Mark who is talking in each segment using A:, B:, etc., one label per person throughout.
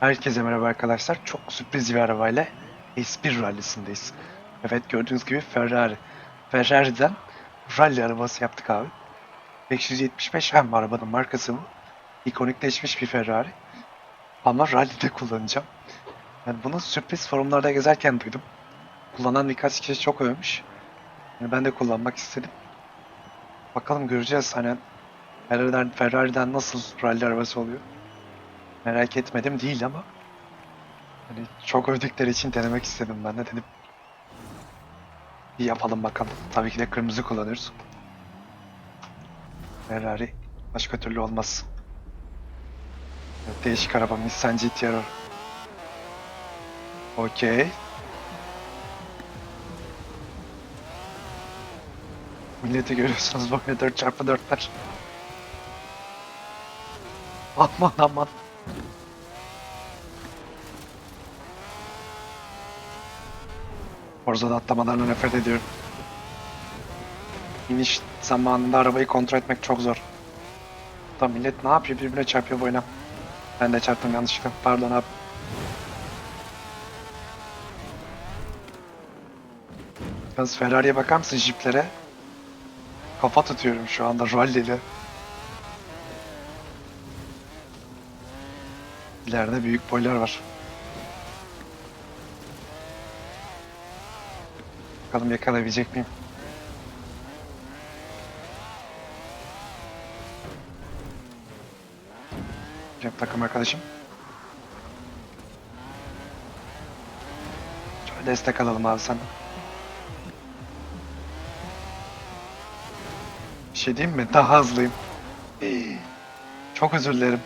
A: Herkese merhaba arkadaşlar. Çok sürpriz bir arabayla S1 rallisindeyiz. Evet gördüğünüz gibi Ferrari. Ferrari'den rally arabası yaptık abi. 575 hem arabanın markası bu. İkonikleşmiş bir Ferrari. Ama rally'de kullanacağım. Yani bunu sürpriz forumlarda gezerken duydum. Kullanan birkaç kişi çok övmüş. Yani ben de kullanmak istedim. Bakalım göreceğiz hani Ferrari'den, Ferrari'den nasıl rally arabası oluyor. Merak etmedim değil ama hani çok övdükleri için denemek istedim ben de dedim. Bir yapalım bakalım. Tabii ki de kırmızı kullanıyoruz. Ferrari başka türlü olmaz. Evet, değişik araba Nissan GT-R. Okey. Milleti görüyorsunuz böyle 4x4'ler. Aman aman. Forza'da atlamalarına nefret ediyorum. İniş zamanında arabayı kontrol etmek çok zor. Da millet ne yapıyor birbirine çarpıyor boyuna. Ben de çarptım yanlışlıkla. Pardon abi. Yalnız Ferrari'ye bakar mısın jiplere? Kafa tutuyorum şu anda rallili. İleride büyük boylar var. Bakalım yakalayabilecek miyim? Cem takım arkadaşım. Şöyle destek alalım abi senden. Bir şey diyeyim mi? Daha hızlıyım. Çok özür dilerim.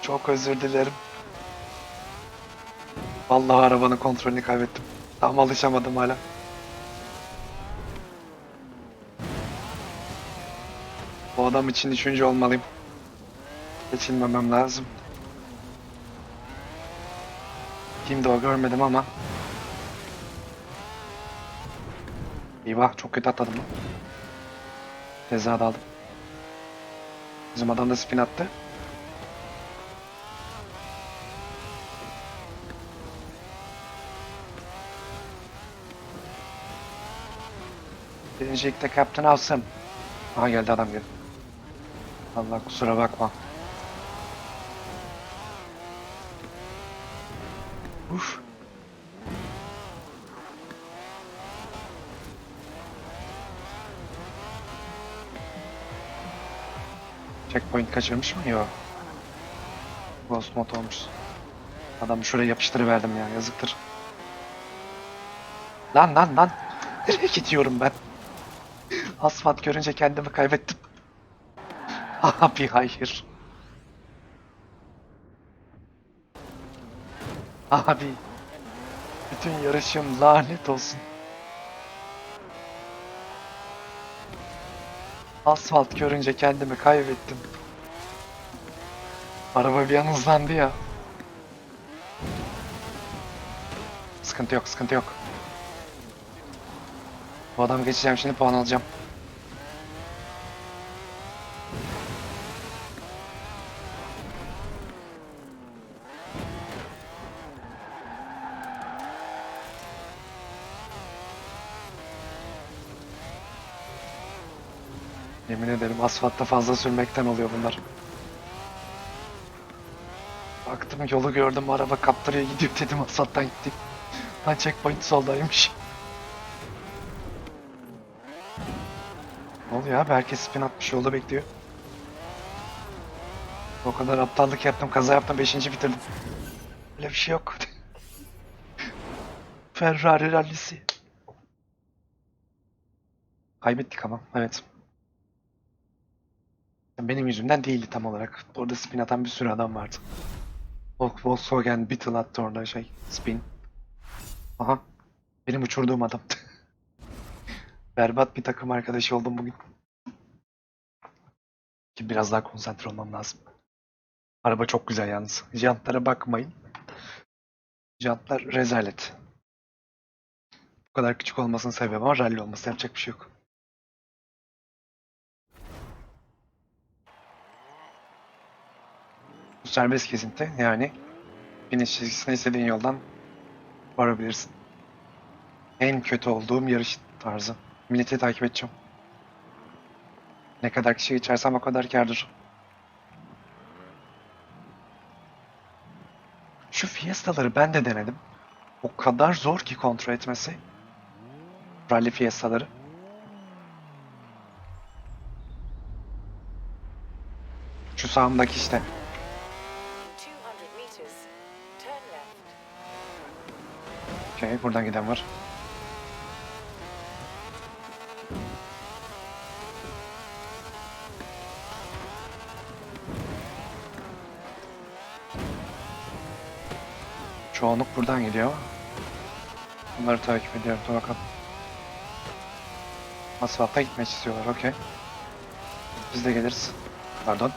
A: Çok özür dilerim. Vallahi arabanın kontrolünü kaybettim. Tam alışamadım hala. Bu adam için üçüncü olmalıyım. Geçilmemem lazım. Kimdi o görmedim ama. Eyvah çok kötü atladım. Ceza da aldım. Bizim adam da spin attı. Birincilikte Captain Awesome. Aha geldi adam geldi. Allah kusura bakma. Uf. Checkpoint kaçırmış mı? Yok. Ghost mod olmuş. Adam şuraya yapıştırıverdim ya yazıktır. Lan lan lan. Nereye gidiyorum ben? Asfalt görünce kendimi kaybettim. Abi hayır. Abi. Bütün yarışım lanet olsun. Asfalt görünce kendimi kaybettim. Araba bir an hızlandı ya. Sıkıntı yok, sıkıntı yok. Bu adamı geçeceğim şimdi puan alacağım. Yemin ederim asfaltta fazla sürmekten oluyor bunlar. Baktım yolu gördüm araba kaptırıyor gidiyor dedim asfalttan gittim. Lan checkpoint soldaymış. Ne oluyor abi herkes spin atmış yolda bekliyor. O kadar aptallık yaptım kaza yaptım 5. bitirdim. Öyle bir şey yok. Ferrari rallisi. Kaybettik ama evet. Benim yüzümden değildi tam olarak. Orada spin atan bir sürü adam vardı. Vol- Volkswagen Beetle attı orada şey spin. Aha. Benim uçurduğum adam. Berbat bir takım arkadaşı oldum bugün. Ki biraz daha konsantre olmam lazım. Araba çok güzel yalnız. Jantlara bakmayın. Jantlar rezalet. Bu kadar küçük olmasının sebebi ama rally olması yapacak bir şey yok. Serbest kesinti yani finish çizgisine istediğin yoldan varabilirsin. En kötü olduğum yarış tarzı. Milleti takip edeceğim. Ne kadar kişi geçersem o kadar kârdır. Şu Fiesta'ları ben de denedim. O kadar zor ki kontrol etmesi. Rally Fiesta'ları. Şu sağımdaki işte. Okey, buradan giden var. Çoğunluk buradan gidiyor. Bunları takip ediyorum. Dur bakalım. Asfalta gitmek istiyorlar. Okey. Biz de geliriz. Pardon.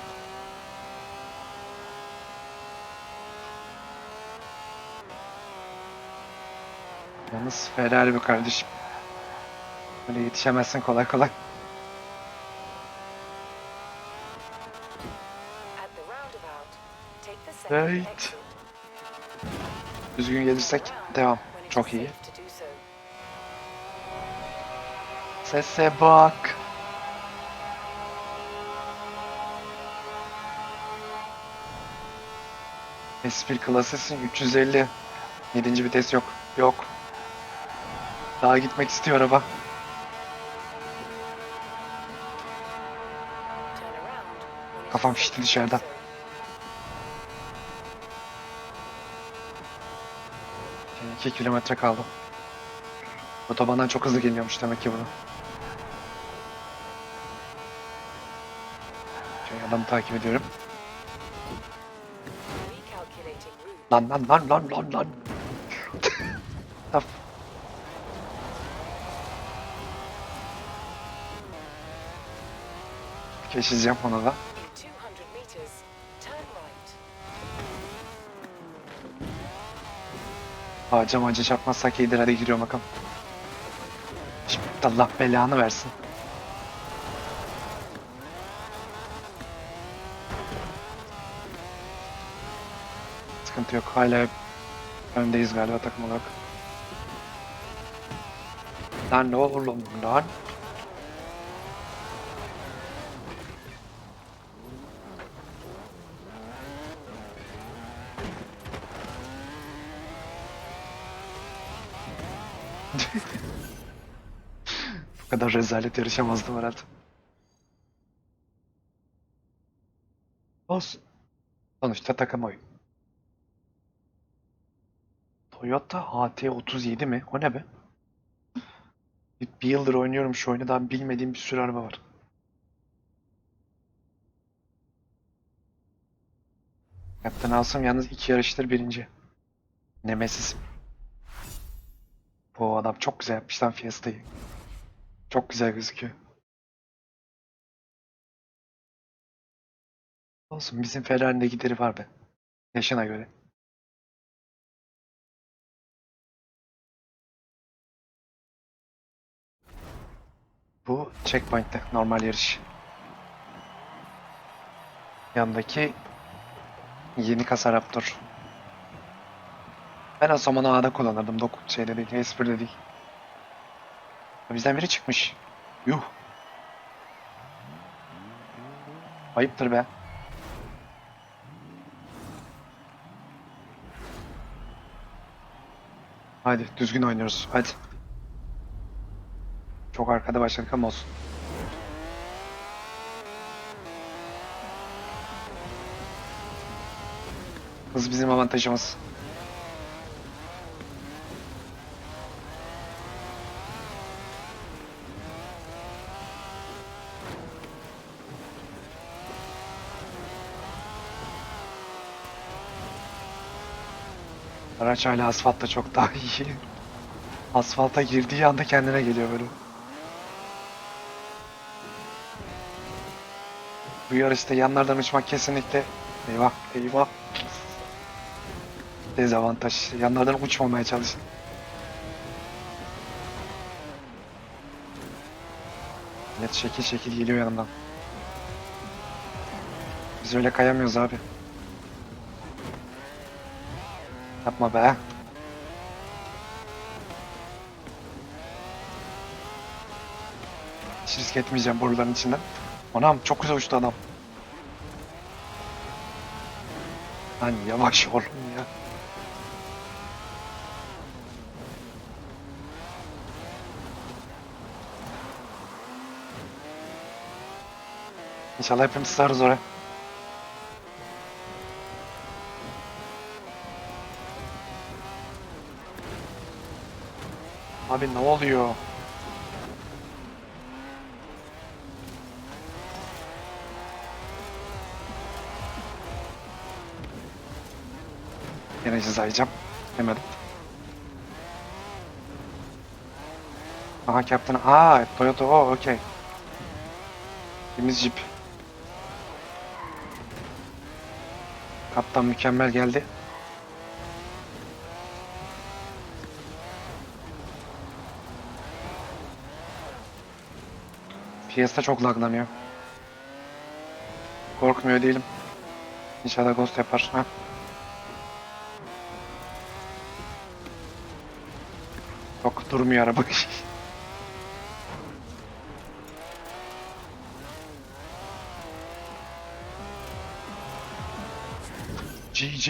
A: Yalnız Ferrari bir kardeşim. Böyle yetişemezsin kolay kolay. Right. Düzgün gelirsek devam. Çok iyi. Sese bak. S1 klasısın 350. 7. vites yok. Yok. Daha gitmek istiyor araba. Kafam şişti dışarıdan. Şimdi 2 kilometre kaldı. Otobandan çok hızlı geliyormuş demek ki bunu. Şöyle adamı takip ediyorum. Lan lan lan lan lan lan. Taf. Geçeceğim onu da.
B: In 200 meters, turn right.
A: Ağaca maca çarpmazsak iyidir hadi giriyorum bakalım. Şimdi Allah belanı versin. Sıkıntı yok hala öndeyiz galiba takım olarak. Lan oğlum lan. Bu kadar rezalet yarışamazdım herhalde. Olsun. Sonuçta takım oyun. Toyota AT37 mi? O ne be? Bir yıldır oynuyorum şu oyunu daha bilmediğim bir sürü araba var. Captain Awesome yalnız iki yarıştır birinci. Nemesis. Bu adam çok güzel yapmış lan Fiesta'yı. Çok güzel gözüküyor. Olsun bizim Ferrari'nin de gideri var be. Yaşına göre. Bu checkpoint'te normal yarış. Yandaki yeni kasa Raptor. Ben o zaman A'da kullanırdım. Dokun şeyde değil, S1'de değil. Bizden biri çıkmış. Yuh. Ayıptır be. Hadi düzgün oynuyoruz. Hadi. Çok arkada başladık ama olsun. Hız bizim avantajımız. Araç hala asfaltta çok daha iyi. Asfalta girdiği anda kendine geliyor böyle. Bu yarışta yanlardan uçmak kesinlikle eyvah eyvah dezavantaj. Yanlardan uçmamaya çalışın. Millet şekil şekil geliyor yanımdan. Biz öyle kayamıyoruz abi. Yapma be. Hiç risk etmeyeceğim boruların içinden. Anam çok güzel uçtu adam. Lan yavaş oğlum ya. İnşallah hepimiz sığarız oraya. Abi ne oluyor? Yine ceza yiyeceğim. Yemedim. Aha Captain. Aa Toyota o okey. Temiz Jeep. Kaptan mükemmel geldi. Piyasa çok laglanıyor. Korkmuyor değilim. İnşallah Ghost yapar. Ha. Çok durmuyor araba. GG.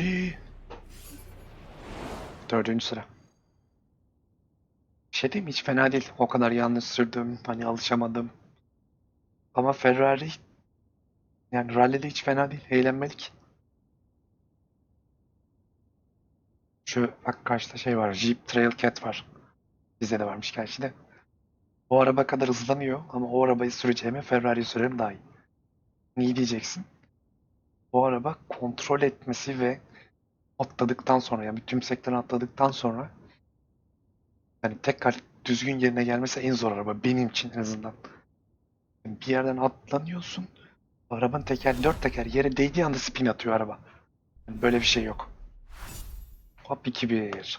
A: Dördüncü sıra. Bir şey diyeyim? Hiç fena değil. O kadar yalnız sürdüm. Hani alışamadım. Ama Ferrari yani rallide hiç fena değil. Eğlenmedik. Şu bak karşıda şey var. Jeep Trailcat var. Bizde de varmış gerçi de. O araba kadar hızlanıyor ama o arabayı süreceğime Ferrari sürerim daha iyi. Niye diyeceksin? Bu araba kontrol etmesi ve atladıktan sonra yani bir tümsekten atladıktan sonra yani tekrar düzgün yerine gelmesi en zor araba benim için en azından. Bir yerden atlanıyorsun arabanın teker dört teker yere değdiği anda spin atıyor araba. Yani böyle bir şey yok. Hop 2-1.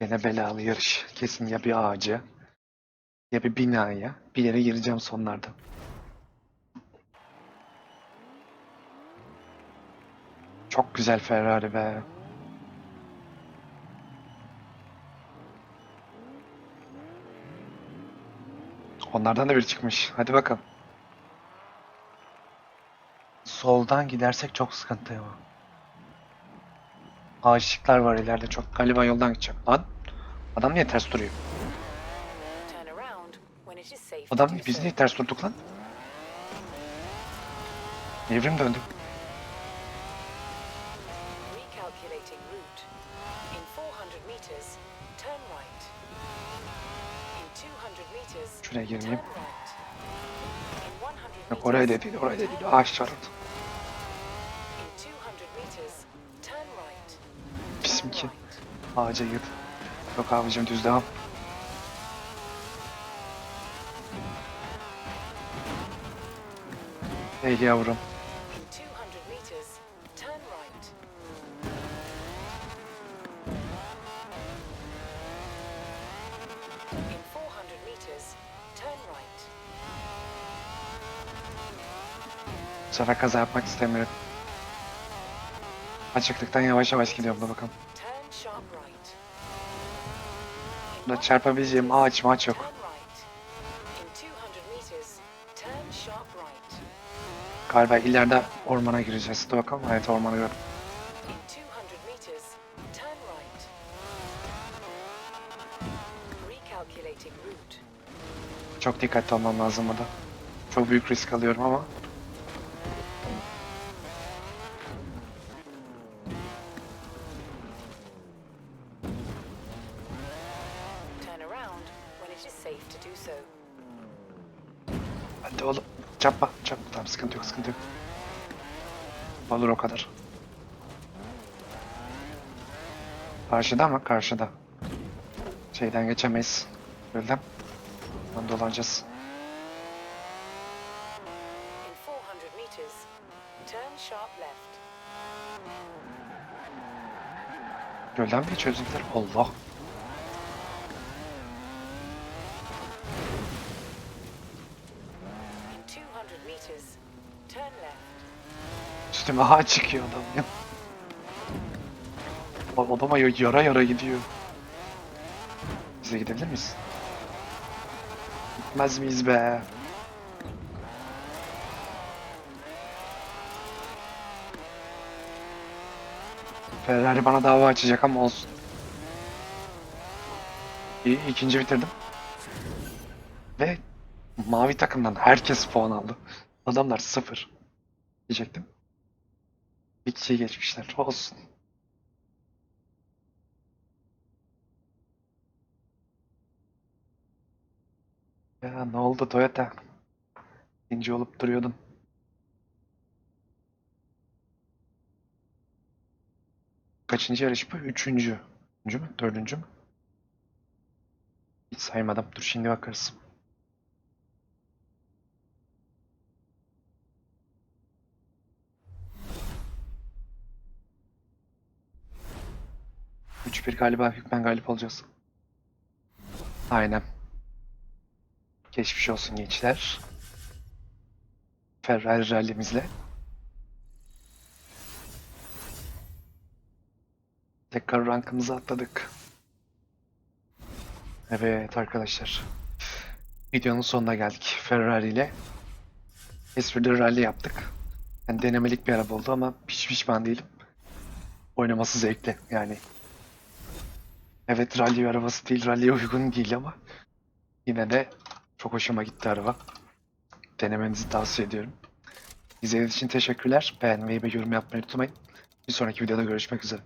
A: Gene belalı yarış. Kesin ya bir ağaca ya bir binaya bir yere gireceğim sonlarda. Çok güzel Ferrari be. Onlardan da biri çıkmış. Hadi bakalım. Soldan gidersek çok sıkıntı ama. Ağaçlıklar var ileride çok. Galiba yoldan gideceğim. Lan. Adam niye ters duruyor? Adam biz niye ters durduk lan? Evrim döndü. Şuraya girmeyeyim.
B: right. In 100
A: Yok oraya
B: meters,
A: dedi, oraya dedi. Ağaç çarptı.
B: in 200 meters, turn right.
A: Bizimki. Ağaca girdi. Yok abicim düz devam. Hey yavrum. Sefer kaza yapmak istemiyorum. Açıklıktan yavaş yavaş gidiyorum da bakalım. Burada
B: 100
A: çarpabileceğim ağaç maç yok.
B: Turn right. In 200 meters, turn sharp right.
A: Galiba ileride ormana gireceğiz. Dur bakalım. Evet ormanı gördüm.
B: In 200 meters, turn right. Recalculating route.
A: Çok dikkatli olmam lazım burada. Çok büyük risk alıyorum ama. O kadar. Karşıda mı? Karşıda. Şeyden geçemeyiz. Gölden. Buradan dolanacağız.
B: In 400 meters, turn sharp left.
A: Gölden mi geçiyoruz? Allah. Üstüme ha çıkıyor adam ya. Lan Adama ya- yara yara gidiyor. Biz de gidebilir miyiz? Gitmez miyiz be? Ferrari bana dava açacak ama olsun. İyi, ikinci bitirdim. Ve mavi takımdan herkes puan aldı. Adamlar sıfır. Diyecektim. Bir kişiyi geçmişler. Olsun. Ya ne oldu Toyota? İkinci olup duruyordun. Kaçıncı yarış bu? Üçüncü. Üçüncü mü? Dördüncü mü? Hiç saymadım. Dur şimdi bakarız. Üç bir galiba hükmen galip olacağız. Aynen. Geçmiş olsun gençler. Ferrari rallimizle. Tekrar rankımızı atladık. Evet arkadaşlar. Videonun sonuna geldik. Ferrari ile Espri'de rally yaptık. Yani denemelik bir araba oldu ama hiç pişman değilim. Oynaması zevkli yani. Evet rally arabası değil, rally'e uygun değil ama yine de çok hoşuma gitti araba. Denemenizi tavsiye ediyorum. İzlediğiniz için teşekkürler. Beğenmeyi ve yorum yapmayı unutmayın. Bir sonraki videoda görüşmek üzere.